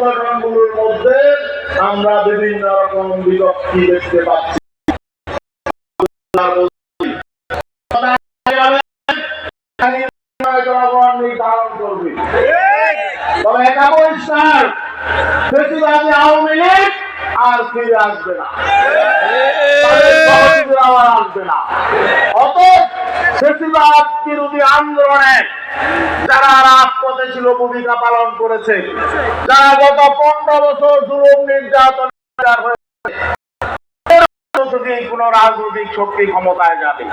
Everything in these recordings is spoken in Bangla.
সংগঠনগুলোর মধ্যে আমরা বিভিন্ন রকম বিভক্তি দেখতে পাচ্ছি। নির্ধারণ করবে আওয়ামী লীগ আর ফিরে আসবে না। আবার আসবে না। অতএব বেশিরভাগ বিরোধী আন্দোলনে যারা রাজপথে ছিল ভূমিকা পালন করেছে যারা গত পনেরো বছর জুলুম নির্যাতন শিকার রাজনৈতিক শক্তি ক্ষমতায় যাবে।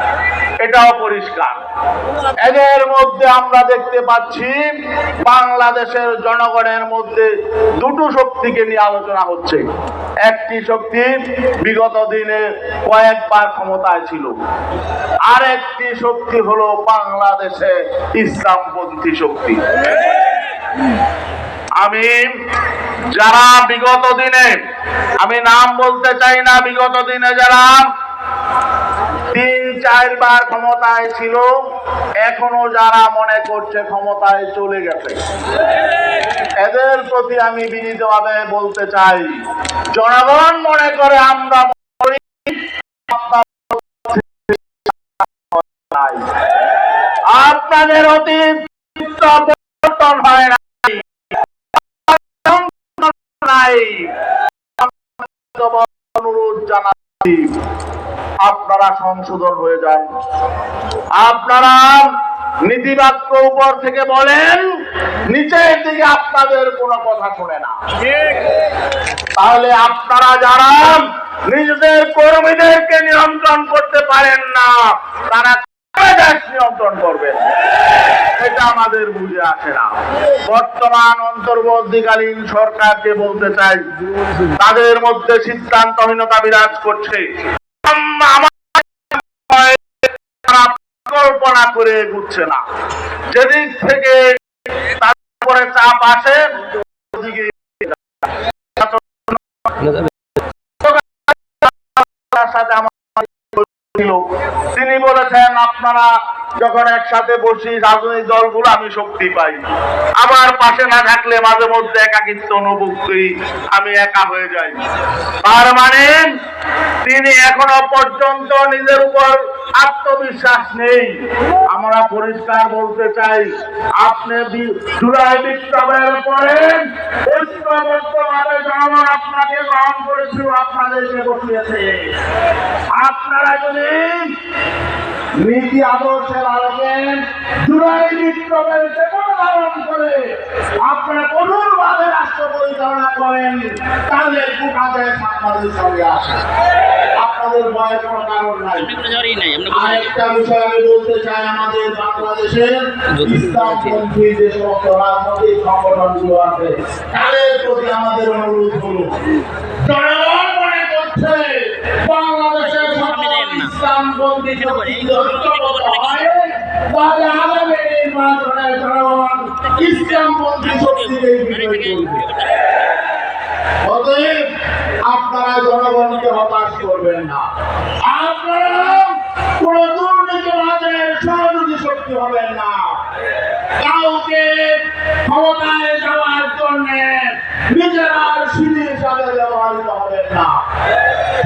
এটাও পরিষ্কার। এদের মধ্যে আমরা দেখতে পাচ্ছি, বাংলাদেশের জনগণের মধ্যে দুটো শক্তিকে নিয়ে আলোচনা হচ্ছে। একটি শক্তি বিগত দিনে কয়েকবার ক্ষমতায় ছিল। আর একটি শক্তি হলো বাংলাদেশে ইসলামপন্থী শক্তি। আমি যারা বিগত দিনে, আমি নাম বলতে চাই না বিগত দিনে যারা তিন চারবার ক্ষমতায় ছিল, এখনও যারা মনে করছে ক্ষমতায় চলে গেছে এদের প্রতি আমি বিনীতভাবে বলতে চাই, জনগণ মনে করে আমরা। আপনাদের অতীত পরিবর্তন হয় নাই অনুরোধ জানাচ্ছি আপনারা সংশোধন হয়ে যান। আপনারা নীতিবাক্য উপর থেকে বলেন, নিচের দিকে আপনাদের কোনো কথা শুনে না। তাহলে আপনারা যারা নিজেদের কর্মীদেরকে নিয়ন্ত্রণ করতে পারেন না, তারা নিয়ন্ত্রণ করবেন আমাদের বুঝে আসে না। বর্তমান অন্তর্বর্তীকালীন সরকারকে বলতে চাই, তাদের মধ্যে সিদ্ধান্তহীনতা বিরাজ করছে। কল্পনা করে এগুচ্ছে না। যেদিক থেকে তারপরে চাপ আসে তিনি বলেছেন, আপনারা যখন একসাথে বসি রাজনৈতিক দলগুলো, আমি শক্তি পাই আমার পাশে না থাকলে মাঝে মধ্যে একাকিত্ব অনুভব করি, আমি একা হয়ে যাই। তার মানে তিনি এখনও পর্যন্ত নিজের উপর আত্মবিশ্বাস নেই। আমরা পরিষ্কার বলতে চাই, আপনি জুলাই বিপ্লবের পরে ঐক্যবদ্ধভাবে জনগণ আপনাকে গ্রহণ করেছিল, আপনাদেরকে বসিয়েছে। যদি নীতি আদর্শের আলোকে জুলাই বিপ্লবের চেতনা ধারণ করে আপনারা কঠোর ভাবে রাষ্ট্র পরিচালনা করেন তাহলে আপনাদের সঙ্গে আসে আপনাদের ভয়ের কোনো কারণ নাই। আরেকটা বিষয় আমি বলতে চাই আমাদের বাংলাদেশের ইসলামপন্থী যে সমস্ত রাজনৈতিক সংগঠনগুলো আছে তাদের প্রতি আমাদের অনুরোধ হলো জনগণ মনে করছে তাহলে আগামী নির্বাচনে জনগণ ইসলামপন্থী শক্তিকেই বিজয় করবে অতএব আপনারা জনগণকে হতাশ করবেন না। আপনারা কোন দুর্নীতিবাদের সহযোগী শক্তি হবেন না। কাউকে ক্ষমতায় যাওয়ার জন্য নিজেরা সিঁড়ি হিসাবে ব্যবহৃত হবেন না।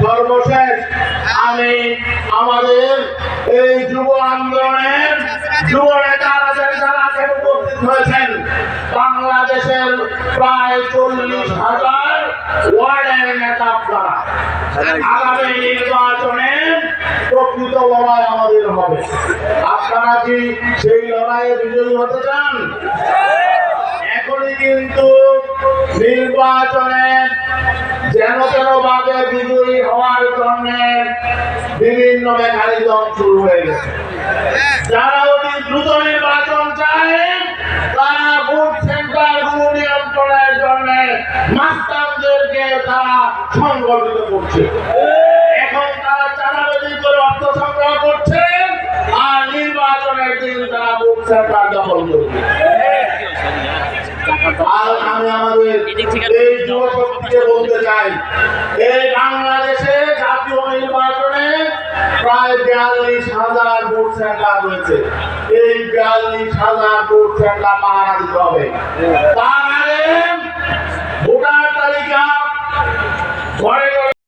সর্বশেষ আমি আমাদের এই যুব আন্দোলনের যুব হয়েছেন, বাংলাদেশের প্রায় চল্লিশ হাজার ওয়ার্ডের নেতা আগামী নির্বাচনে প্রকৃত লড়াই আমাদের হবে। আপনারা কি সেই লড়াইয়ে বিজয়ী হতে চান? এখনই কিন্তু নির্বাচনে যেন তেন ভাবে বিজয়ী হওয়ার জন্য বিভিন্ন মেকানিজম শুরু হয়ে গেছে। যারা অতি দ্রুত নির্বাচন চায়, তারা ভোট সেন্টারগুলো নিয়ন্ত্রণের জন্য মাস্টারদেরকে তারা সংগঠিত করছে। এখন তারা চাঁদাবাজি করে অর্থ সংগ্রহ করছে, আর নির্বাচনের দিন তারা ভোট সেন্টার দখল করবে আর আমি আমাদের এই যুবকদের বলতে চাই। এই বাংলাদেশে জাতীয় নির্বাচনে প্রায় বিয়াল্লিশ হাজার ভোট সেন্টার রয়েছে। এই বিয়াল্লিশ হাজার ভোট সেন্টার পাহারা দিতে হবে। তার আগে ভোটার তালিকা ঘরে